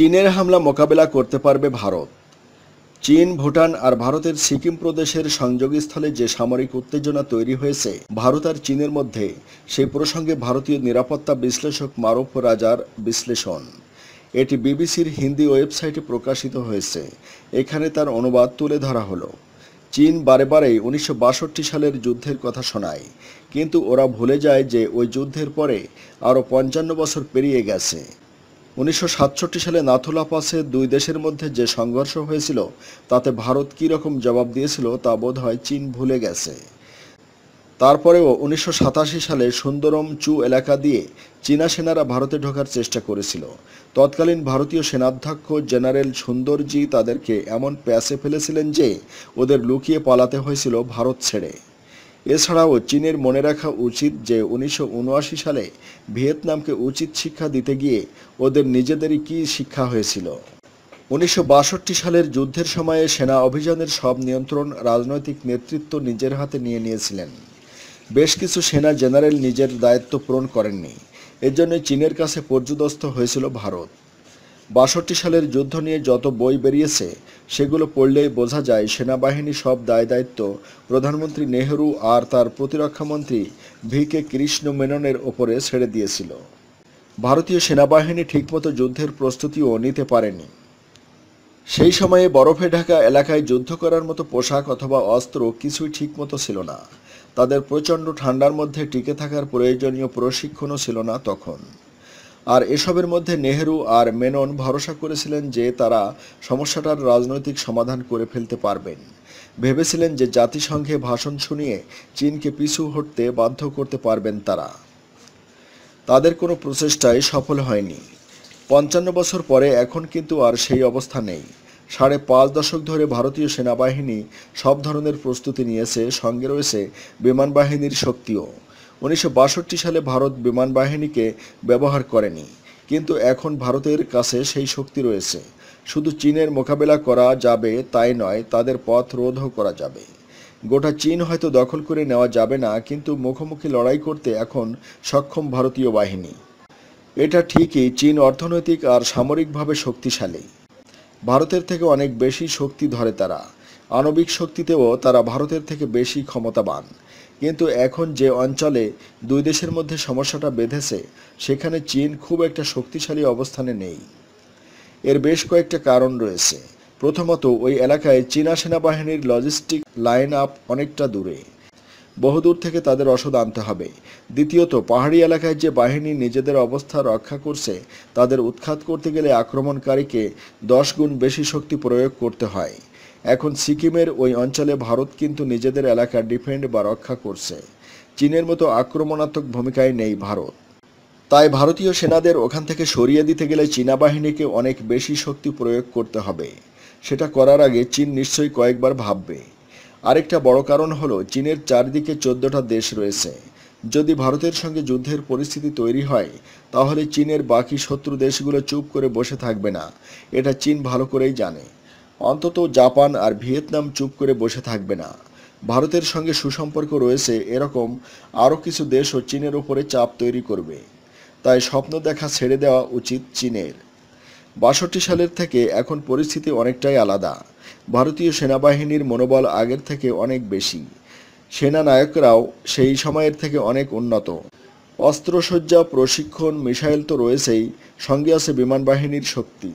চীনের হামলা মোকাবেলা করতে পারবে ভারত। চীন, ভুটান আর ভারতের সিকিম প্রদেশের সংযোগস্থলে যে সামরিক উত্তেজনা তৈরি হয়েছে, ভারত আর চীনের মধ্যে সেই প্রসঙ্গে ভারতীয় নিরাপত্তা বিশ্লেষক মারুফ রাজার বিশ্লেষণ। এটি বিবিসির হিন্দি ওয়েবসাইটে প্রকাশিত হয়েছে। এখানে তার অনুবাদ তুলে ধরা হলো। চীন বারে বারেই উনিশশো সালের যুদ্ধের কথা শোনায়, কিন্তু ওরা ভুলে যায় যে ওই যুদ্ধের পরে আরও পঞ্চান্ন বছর পেরিয়ে গেছে। উনিশশো সাতষট্টি সালে নাথুলা পাসে দুই দেশের মধ্যে যে সংঘর্ষ হয়েছিল, তাতে ভারত কী রকম জবাব দিয়েছিল তা বোধ হয় চীন ভুলে গেছে। তারপরেও উনিশশো সাতাশি সালে সুন্দরম চু এলাকা দিয়ে চীনা সেনারা ভারতে ঢোকার চেষ্টা করেছিল। তৎকালীন ভারতীয় সেনাধ্যক্ষ জেনারেল সুন্দরজি তাদেরকে এমন প্যাসে ফেলেছিলেন যে, ওদের লুকিয়ে পালাতে হয়েছিল ভারত ছেড়ে। এছাড়াও চীনের মনে রাখা উচিত যে উনিশশো উনআশি সালে ভিয়েতনামকে উচিত শিক্ষা দিতে গিয়ে ওদের নিজেদেরই কী শিক্ষা হয়েছিল। উনিশশো বাষট্টি সালের যুদ্ধের সময়ে সেনা অভিযানের সব নিয়ন্ত্রণ রাজনৈতিক নেতৃত্ব নিজের হাতে নিয়ে নিয়েছিলেন। বেশ কিছু সেনা জেনারেল নিজের দায়িত্ব পূরণ করেননি। এর জন্য চীনের কাছে পর্যুদস্ত হয়েছিল ভারত। বাষট্টি সালের যুদ্ধ নিয়ে যত বই বেরিয়েছে, সেগুলো পড়লেই বোঝা যায় সেনাবাহিনী সব দায় দায়িত্ব প্রধানমন্ত্রী নেহরু আর তার প্রতিরক্ষামন্ত্রী ভি কে কৃষ্ণ মেননের ওপরে ছেড়ে দিয়েছিল। ভারতীয় সেনাবাহিনী ঠিকমতো যুদ্ধের প্রস্তুতিও নিতে পারেনি। সেই সময়ে বরফে ঢাকা এলাকায় যুদ্ধ করার মতো পোশাক অথবা অস্ত্র কিছুই ঠিকমতো ছিল না। তাদের প্রচণ্ড ঠান্ডার মধ্যে টিকে থাকার প্রয়োজনীয় প্রশিক্ষণও ছিল না তখন। আর এসবের মধ্যে নেহেরু আর মেনন ভরসা করেছিলেন যে তারা সমস্যাটার রাজনৈতিক সমাধান করে ফেলতে পারবেন। ভেবেছিলেন যে জাতিসংঘে ভাষণ শুনিয়ে চীনকে পিছু হটতে বাধ্য করতে পারবেন তারা। তাদের কোনো প্রচেষ্টাই সফল হয়নি। পঞ্চান্ন বছর পরে এখন কিন্তু আর সেই অবস্থা নেই। সাড়ে পাঁচ দশক ধরে ভারতীয় সেনাবাহিনী সব ধরনের প্রস্তুতি নিয়েছে, সঙ্গে রয়েছে বিমান বাহিনীর শক্তিও। উনিশশো বাষট্টি সালে ভারত বিমান বাহিনীকে ব্যবহার করেনি, কিন্তু এখন ভারতের কাছে সেই শক্তি রয়েছে। শুধু চীনের মোকাবেলা করা যাবে তাই নয়, তাদের পথ রোধও করা যাবে। গোটা চীন হয়তো দখল করে নেওয়া যাবে না, কিন্তু মুখোমুখি লড়াই করতে এখন সক্ষম ভারতীয় বাহিনী। এটা ঠিকই, চীন অর্থনৈতিক আর সামরিকভাবে শক্তিশালী। ভারতের থেকে অনেক বেশি শক্তি ধরে তারা। আণবিক শক্তিতেও তারা ভারতের থেকে বেশি ক্ষমতাবান। কিন্তু এখন যে অঞ্চলে দুই দেশের মধ্যে সমস্যাটা বেঁধেছে, সেখানে চীন খুব একটা শক্তিশালী অবস্থানে নেই। এর বেশ কয়েকটা কারণ রয়েছে। প্রথমত, ওই এলাকায় চীনা সেনাবাহিনীর লজিস্টিক লাইন আপ অনেকটা দূরে। বহুদূর থেকে তাদের ওষুধ আনতে হবে। দ্বিতীয়ত, পাহাড়ি এলাকায় যে বাহিনী নিজেদের অবস্থা রক্ষা করছে, তাদের উৎখাত করতে গেলে আক্রমণকারীকে দশ গুণ বেশি শক্তি প্রয়োগ করতে হয়। এখন সিকিমের ওই অঞ্চলে ভারত কিন্তু নিজেদের এলাকা ডিফেন্ড বা রক্ষা করছে। চীনের মতো আক্রমণাত্মক ভূমিকায় নেই ভারত। তাই ভারতীয় সেনাদের ওখান থেকে সরিয়ে দিতে গেলে চীনা বাহিনীকে অনেক বেশি শক্তি প্রয়োগ করতে হবে। সেটা করার আগে চীন নিশ্চয়ই কয়েকবার ভাববে। আরেকটা বড় কারণ হলো, চীনের চারদিকে চোদ্দটা দেশ রয়েছে। যদি ভারতের সঙ্গে যুদ্ধের পরিস্থিতি তৈরি হয়, তাহলে চীনের বাকি শত্রু দেশগুলো চুপ করে বসে থাকবে না। এটা চীন ভালো করেই জানে। অন্তত জাপান আর ভিয়েতনাম চুপ করে বসে থাকবে না। ভারতের সঙ্গে সুসম্পর্ক রয়েছে এরকম আরও কিছু দেশও চীনের উপরে চাপ তৈরি করবে। তাই স্বপ্ন দেখা ছেড়ে দেওয়া উচিত চীনের। বাষট্টি সালের থেকে এখন পরিস্থিতি অনেকটাই আলাদা। ভারতীয় সেনাবাহিনীর মনোবল আগের থেকে অনেক বেশি। সেনানায়করাও সেই সময়ের থেকে অনেক উন্নত। অস্ত্রসজ্জা, প্রশিক্ষণ, মিসাইল তো রয়েছেই, সঙ্গে আছে বিমান বাহিনীর শক্তি।